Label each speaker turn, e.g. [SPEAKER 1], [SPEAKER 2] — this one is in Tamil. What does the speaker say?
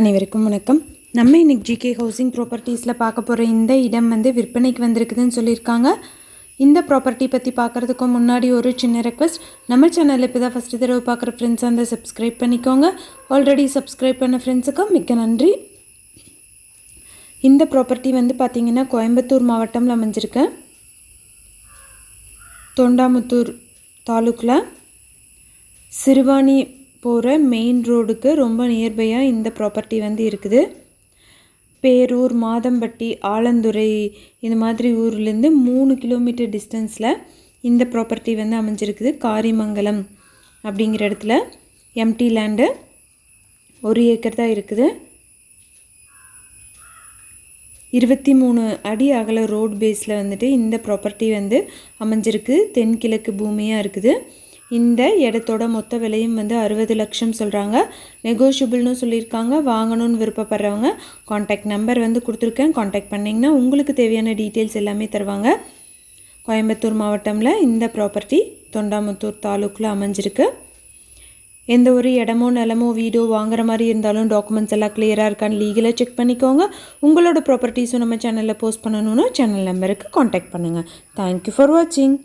[SPEAKER 1] அனைவருக்கும் வணக்கம். நம்ம இன்றைக்கி ஜிகே ஹவுசிங் ப்ராப்பர்ட்டிஸில் பார்க்க போகிற இந்த இடம் வந்து விற்பனைக்கு வந்திருக்குதுன்னு சொல்லியிருக்காங்க. இந்த ப்ராப்பர்ட்டி பற்றி பார்க்குறதுக்கு முன்னாடி ஒரு சின்ன ரெக்வஸ்ட் நம்ம சேனலில் இப்போ தான் ஃபஸ்ட்டு தடவை பார்க்குற ஃப்ரெண்ட்ஸ் அந்த சப்ஸ்கிரைப் பண்ணிக்கோங்க. ஆல்ரெடி சப்ஸ்கிரைப் பண்ண ஃப்ரெண்ட்ஸுக்கு மிக்க நன்றி. இந்த ப்ராப்பர்ட்டி வந்து பார்த்திங்கன்னா கோயம்புத்தூர் மாவட்டம்ல அமைஞ்சிருக்கு. தொண்டாமுத்தூர் தாலுக்கில். சிறுவாணி போகிற மெயின் ரோடுக்கு ரொம்ப நியர்பையாக இந்த ப்ராப்பர்ட்டி வந்து இருக்குது. பேரூர் மாதம்பட்டி ஆலந்துறை இந்த மாதிரி ஊர்லேருந்து மூணு கிலோமீட்டர் டிஸ்டன்ஸில் இந்த ப்ராப்பர்ட்டி வந்து அமைஞ்சிருக்குது. காரிமங்கலம் அப்படிங்கிற இடத்துல எம்டி லேண்டு ஒரு ஏக்கர் தான் இருக்குது. இருபத்தி மூணு அடி அகல ரோட் பேஸில் வந்துட்டு இந்த ப்ராப்பர்ட்டி வந்து அமைஞ்சிருக்கு. தென்கிழக்கு பூமியாக இருக்குது. இந்த இடத்தோட மொத்த விலையும் வந்து அறுபது லட்சம் சொல்கிறாங்க நெகோஷியபிள்னு சொல்லியிருக்காங்க. வாங்கணும்னு விருப்பப்படுறவங்க காண்டாக்ட் நம்பர் வந்து கொடுத்துருக்கேன். காண்டாக்ட் பண்ணிங்கன்னா உங்களுக்கு தேவையான டீட்டெயில்ஸ் எல்லாமே தருவாங்க. கோயம்புத்தூர் மாவட்டமில் இந்த ப்ராப்பர்ட்டி தொண்டாமுத்தூர் தாலுக்கில் அமைஞ்சிருக்கு. எந்த ஒரு இடமோ நிலமோ வீடோ வாங்குற மாதிரி இருந்தாலும் டாக்குமெண்ட்ஸ் எல்லாம் கிளியராக இருக்கான்னு லீகலாக செக் பண்ணிக்கோங்க. உங்களோட ப்ராப்பர்ட்டிஸும் நம்ம சேனலில் போஸ்ட் பண்ணணும்னா சேனல் நம்பருக்கு காண்டாக்ட் பண்ணுங்கள் தேங்க்யூ ஃபார் வாட்சிங்